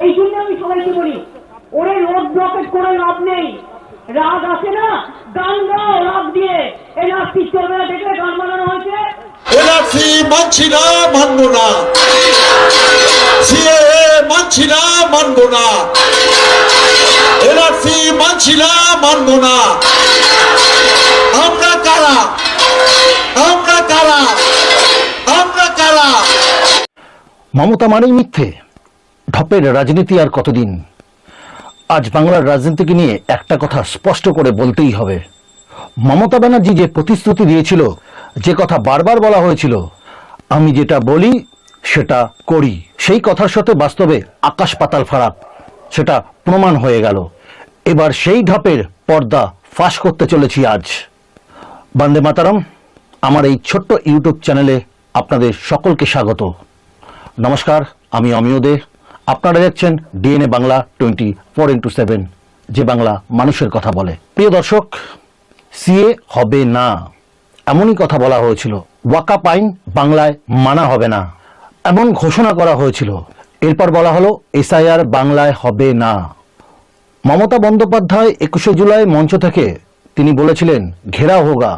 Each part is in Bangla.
এই জন্য আমি সবাইকে বলি ওরে রোড ব্লকেট করে লাভ নেই। রাগ আসে না? গান গাও রাগ দিয়ে। এই নাস্তিক চলবে না দেখলে গান বানানো হয়েছে? এনআরসি মানছি না মানবো না। সিএএ মানছি না মানবো না। এনআরসি মানছি না মানবো না। আমরা কারা? আমরা কারা? আমরা কারা? মমতা মানেই মিথ্যে। ঢপের রাজনীতি আর কতদিন? আজ বাংলার রাজনীতিকে নিয়ে একটা কথা স্পষ্ট করে বলতেই হবে। মমতা ব্যানার্জি যে প্রতিশ্রুতি দিয়েছিল, যে কথা বারবার বলা হয়েছিল, আমি যেটা বলি, সেটা করি। সেই কথার সাথে বাস্তবে আকাশ পাতাল ফারাক, সেটা প্রমাণ হয়ে গেল। এবার সেই ঢপের পর্দা ফাঁস করতে চলেছি আজ। বন্দে মাতারাম, আমার এই ছোট্ট ইউটিউব চ্যানেলে আপনাদের সকলকে স্বাগত। নমস্কার, আমি অমিয় দে। আপনারা দেখছেন DNA Bangla twenty four into seven, যে বাংলা মানুষের কথা বলে। প্রিয় দর্শক, সিএ হবে না। এমনই কথা বলা হয়েছিল। ওয়াকাপ আইন বাংলায় মানা হবে না। এমন ঘোষণা করা হয়েছিল। এরপর বলা হলো, এসআইআর বাংলায় হবে না। মমতা বন্দ্যোপাধ্যায় একুশে জুলাই মঞ্চ থেকে তিনি বলেছিলেন, ঘেরাও হোগা।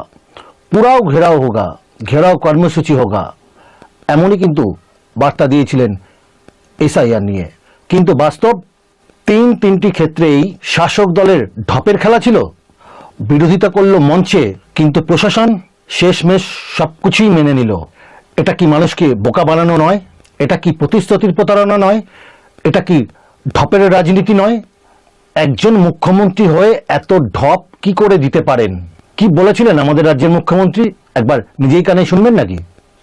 পুরাও ঘেরাও হোগা। ঘেরাও কর্মসূচি হোগা। এমনই কিন্তু বার্তা দিয়েছিলেন এসআইআর নিয়ে। কিন্তু বাস্তব, তিন তিনটি ক্ষেত্রেই শাসক দলের ঢপের খেলা ছিল। বিরোধিতা করল মঞ্চে, কিন্তু প্রশাসন শেষমেশ সবকিছুই মেনে নিল। এটা কি মানুষকে বোকা বানানো নয়? এটা কি প্রতিশ্রুতির প্রতারণা নয়? এটা কি ঢপের রাজনীতি নয়? একজন মুখ্যমন্ত্রী হয়ে এত ঢপ কি করে দিতে পারেন? কি বলেছিলেন আমাদের রাজ্যের মুখ্যমন্ত্রী? একবার নিজেই কানে শুনবেন নাকি?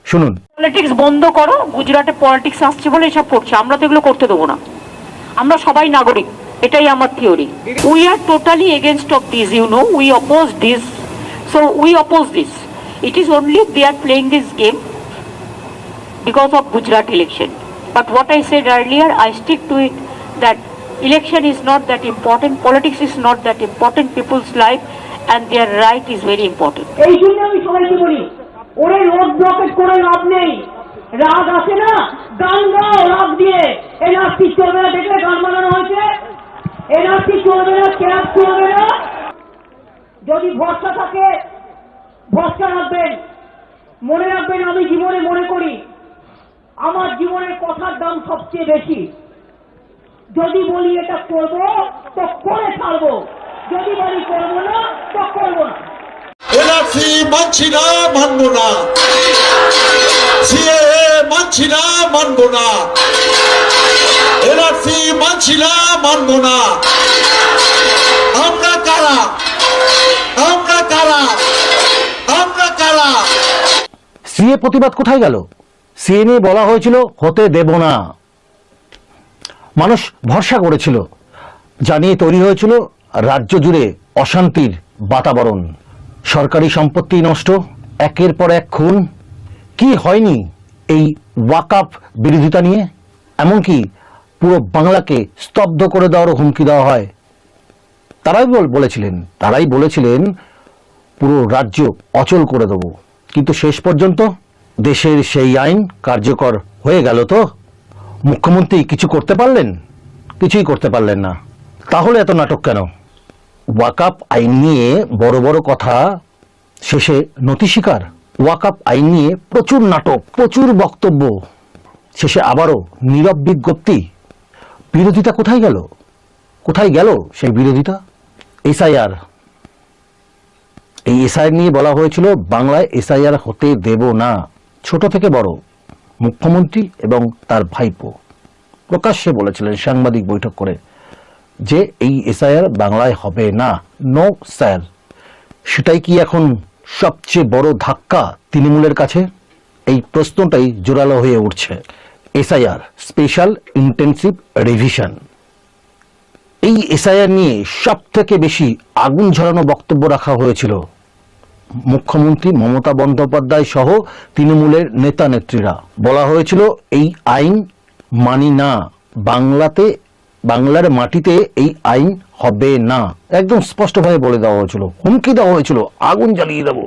শুনুন পলিটিক্স বন্ধ করো গুজরাটে পলিটিক্স আসছে বলে এসব করছে আমরা তো এগুলো করতে দেবো না আমরা সবাই নাগরিক এটাই আমার theory we are totally against of this you know we oppose this so we oppose this it is only they are playing this game because of Gujarat election. But what I said earlier, I stick to it that election is not that important, politics is not that important, people's life and their right is very important. এই জন্য আমি সবাইকে বলি ওরে রোড ব্লকেট করে লাভ নেই। রাগ আসে না? গান গাও, রাগ দিয়ে। নাস্তিক চলবে না, দেখলে গান বানানো হয়েছে? এনআরসি চলবে না, ক্যাব চলবে না? যদি ভরসা থাকে, ভরসা রাখবেন। মনে রাখবেন, আমি জীবনে মনে করি, আমার জীবনের কথার দাম সবচেয়ে বেশি। যদি বলি এটা করব, তো করে ছাড়বো। যদি বলি করব না, তো করব না। মানবো না। মানবো না মানবো না। আমরা কারা? আমরা কারা? আমরা কারা? সিএ প্রতিবাদ কোথায় গেল? সিএ নিয়ে বলা হয়েছিল, হতে দেব না। মানুষ ভরসা করেছিল। জানিয়ে তৈরি হয়েছিল, রাজ্য জুড়ে অশান্তির বাতাবরণ। সরকারি সম্পত্তি নষ্ট, একের পর এক খুন। কি হয়নি এই ওয়াকাপ বিরোধিতা নিয়ে? এমনকি পুরো বাংলাকে স্তব্ধ করে দেওয়ারও হুমকি দেওয়া হয়। তারাই বল- বলেছিলেন, তারাই বলেছিলেন, পুরো রাজ্য অচল করে দেব। কিন্তু শেষ পর্যন্ত দেশের সেই আইন কার্যকর হয়ে গেল তো? মুখ্যমন্ত্রী কিছু করতে পারলেন? কিছুই করতে পারলেন না। তাহলে এত নাটক কেন? ওয়াকাপ আইন নিয়ে বড় বড় কথা শেষে নথি স্বীকার ওয়াকাপ আইন নিয়ে প্রচুর নাটক, প্রচুর বক্তব্য। শেষে আবারও নীরব বিজ্ঞপ্তি। বিরোধিতা কোথায় গেল? কোথায় গেল সেই বিরোধিতা? এসআইআর। এই এসআইআর নিয়ে বলা হয়েছিল, বাংলায় এসআইআর হতে দেব না। ছোট থেকে বড়, মুখ্যমন্ত্রী এবং তার ভাইপো। প্রকাশ্যে বলেছিলেন সাংবাদিক বৈঠক করে। যে এই এসআইআর বাংলায় হবে না। নো স্যার সেটাই কি এখন সবচেয়ে বড় ধাক্কা তৃণমূলের কাছে? এই প্রশ্নটাই জোরালো হয়ে উঠছে। এসআইআর স্পেশাল ইন্টেন্সিভ রিভিশন এই এসআইআর নিয়ে সব থেকে বেশি আগুন ঝরানো বক্তব্য রাখা হয়েছিল। মুখ্যমন্ত্রী মমতা বন্দ্যোপাধ্যায় সহ তৃণমূলের নেতা নেত্রীরা বলা হয়েছিল, এই আইন মানি না। বাংলাতে বাংলার মাটিতে এই আইন হবে না। একদম স্পষ্টভাবে বলে দেওয়া হয়েছিল, হুমকি দেওয়া হয়েছিল, আগুন জ্বালিয়ে দেব।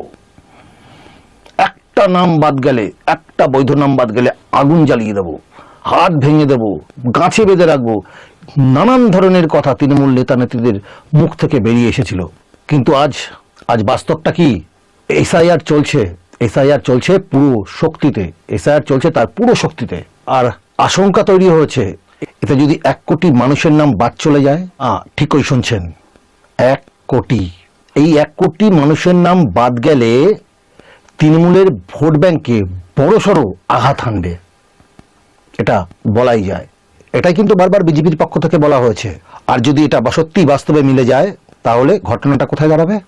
একটা নাম বাদ গেলে, একটা বৈধ নাম বাদ গেলে আগুন জ্বালিয়ে দেব, হাত ভেঙে দেব, গাছে বেঁধে রাখব। নানান ধরনের কথা তৃণমূল নেতা নেত্রীদের মুখ থেকে বেরিয়ে এসেছিল। কিন্তু আজ আজ বাস্তবটা কি? এসআইআর চলছে এসআইআর চলছে পুরো শক্তিতে, এসআইআর চলছে তার পুরো শক্তিতে। আর আশঙ্কা তৈরি হয়েছে এতে যদি এক কোটি মানুষের নাম বাদ চলে যায় আ ঠিকই শুনছেন। এক কোটি। এই এক কোটি মানুষের নাম বাদ গেলে তৃণমূলের ভোট ব্যাংকে বড়সড় আঘাত হানবে। এটা বলাই যায়। এটাই কিন্তু বারবার বিজেপির পক্ষ থেকে বলা হয়েছে। আর যদি এটা বা সত্যি বাস্তবে মিলে যায় তাহলে ঘটনাটা কোথায় দাঁড়াবে?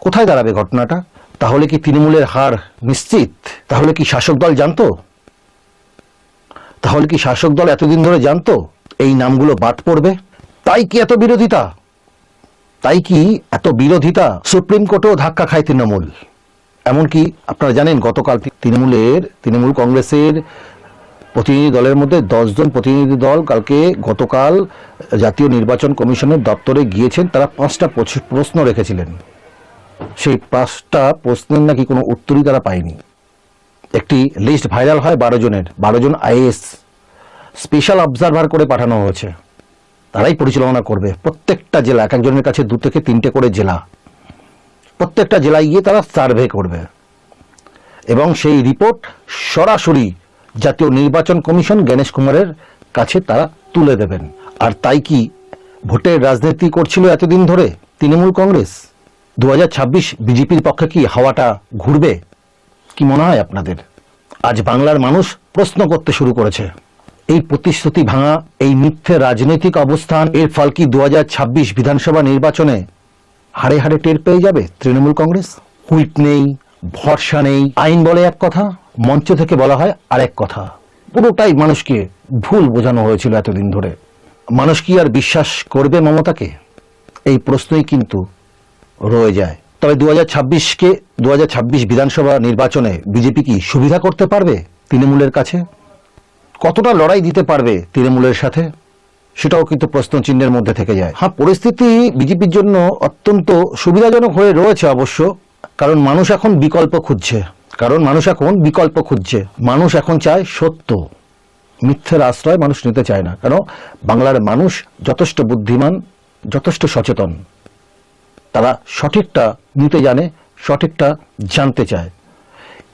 কোথায় দাঁড়াবে ঘটনাটা? তাহলে কি তৃণমূলের হার নিশ্চিত? তাহলে কি শাসক দল জানতো? তাহলে কি শাসক দল এতদিন ধরে জানতো এই নামগুলো বাদ পড়বে? তাই কি এত বিরোধিতা? তাই কি এত বিরোধিতা? সুপ্রিম কোর্টেও ধাক্কা খায় তৃণমূল। এমনকি আপনারা জানেন, গতকাল তৃণমূলের, তৃণমূল কংগ্রেসের প্রতিনিধি দলের মধ্যে দশজন প্রতিনিধি দল কালকে গতকাল জাতীয় নির্বাচন কমিশনের দপ্তরে গিয়েছেন। তারা পাঁচটা প্রশ্ন রেখেছিলেন। সেই পাঁচটা প্রশ্নের নাকি কোনো উত্তরই তারা পায়নি। একটি লিস্ট ভাইরাল হয় বারো জনের, বারো জন আইএস স্পেশাল অবজারভার করে পাঠানো হয়েছে। তারাই পরিচালনা করবে। প্রত্যেকটা জেলা, এক একজনের কাছে দু থেকে তিনটে করে জেলা। প্রত্যেকটা জেলায় গিয়ে তারা সার্ভে করবে। এবং সেই রিপোর্ট সরাসরি জাতীয় নির্বাচন কমিশন গণেশ কুমারের কাছে তারা তুলে দেবেন। আর তাই কি ভোটের রাজনীতি করছিল এতদিন ধরে তৃণমূল কংগ্রেস? দু হাজার ছাব্বিশ বিজেপির পক্ষে কি হাওয়াটা ঘুরবে? কি মনে হয় আপনাদের? আজ বাংলার মানুষ প্রশ্ন করতে শুরু করেছে। এই প্রতিশ্রুতি ভাঙা, এই মিথ্যে রাজনৈতিক অবস্থান, এর ফল কি দু বিধানসভা নির্বাচনে হাড়ে হাড়ে টের পেয়ে যাবে তৃণমূল কংগ্রেস? হুইপ নেই, ভরসা নেই। আইন বলে এক কথা, মঞ্চ থেকে বলা হয় আরেক কথা। পুরোটাই মানুষকে ভুল বোঝানো হয়েছিল এতদিন ধরে। মানুষ কি আর বিশ্বাস করবে মমতাকে? এই প্রশ্নই কিন্তু রয়ে যায়। তবে দু হাজার ছাব্বিশকে দু হাজার ছাব্বিশ বিধানসভা নির্বাচনে বিজেপি কি সুবিধা করতে পারবে তৃণমূলের কাছে? কতটা লড়াই দিতে পারবে তৃণমূলের সাথে? সেটাও কিন্তু প্রশ্ন চিহ্নের মধ্যে থেকে যায়। হ্যাঁ পরিস্থিতি বিজেপির জন্য অত্যন্ত সুবিধাজনক হয়ে রয়েছে অবশ্য, কারণ মানুষ এখন বিকল্প খুঁজছে। কারণ মানুষ এখন বিকল্প খুঁজছে। মানুষ এখন চায় সত্য। মিথ্যের আশ্রয় মানুষ নিতে চায় না। কেন? বাংলার মানুষ যথেষ্ট বুদ্ধিমান, যথেষ্ট সচেতন। তারা সঠিকটা নিতে জানে, সঠিকটা জানতে চায়।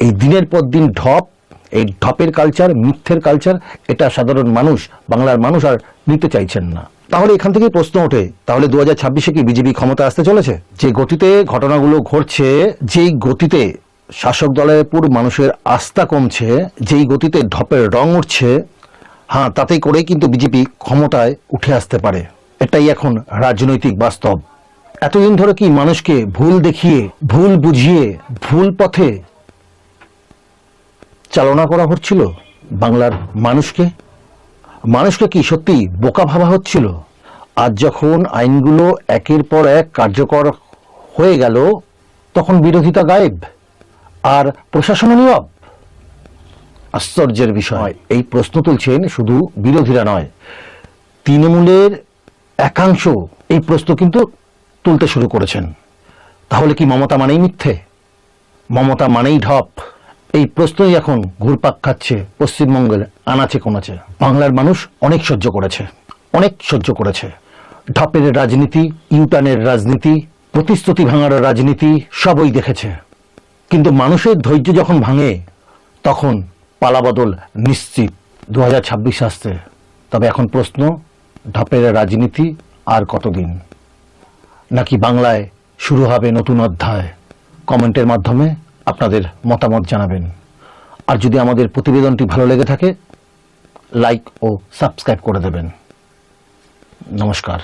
এই দিনের পর দিন ঢপ, এই ঢপের কালচার মিথ্যের কালচার এটা সাধারণ মানুষ, বাংলার মানুষ আর নিতে চাইছেন না। তাহলে এখান থেকেই প্রশ্ন ওঠে, তাহলে দু হাজার ছাব্বিশে কি বিজেপি ক্ষমতা আসতে চলেছে? যে গতিতে ঘটনাগুলো ঘটছে, যেই গতিতে শাসক দলের উপর মানুষের আস্থা কমছে, যেই গতিতে ঢপের রং উঠছে হ্যাঁ তাতেই করেই কিন্তু বিজেপি ক্ষমতায় উঠে আসতে পারে। এটাই এখন রাজনৈতিক বাস্তব। এতদিন ধরে কি মানুষকে ভুল দেখিয়ে ভুল বুঝিয়ে ভুল পথে চালনা করা হচ্ছিল বাংলার মানুষকে? মানুষকে কি সত্যি বোকা ভাবা হচ্ছিল? আজ যখন আইনগুলো একের পর এক কার্যকর হয়ে গেল তখন বিরোধিতা গায়েব আর প্রশাসন নীরব। আশ্চর্যের বিষয়। এই প্রশ্ন তুলছেন শুধু বিরোধীরা নয় তৃণমূলের একাংশ। এই প্রশ্ন কিন্তু তুলতে শুরু করেছেন। তাহলে কি মমতা মানেই মিথ্যে? মমতা মানেই ঢপ। এই প্রশ্নই এখন ঘুরপাক খাচ্ছে পশ্চিমবঙ্গের আনাচে কোনাচে। বাংলার মানুষ অনেক সহ্য করেছে, অনেক সহ্য করেছে। ঢপের রাজনীতি, ইউটার্নের রাজনীতি, প্রতিশ্রুতি ভাঙার রাজনীতি সবই দেখেছে। কিন্তু মানুষের ধৈর্য যখন ভাঙে, তখন পালাবদল নিশ্চিত। দু আসছে। তবে এখন প্রশ্ন, ঢপের রাজনীতি আর কতদিন? নাকি বাংলায় শুরু হবে নতুন অধ্যায়? কমেন্টের মাধ্যমে আপনাদের মতামত জানাবেন। আর যদি আমাদের প্রতিবেদনটি ভালো লেগে থাকে লাইক ও সাবস্ক্রাইব করে দেবেন। নমস্কার।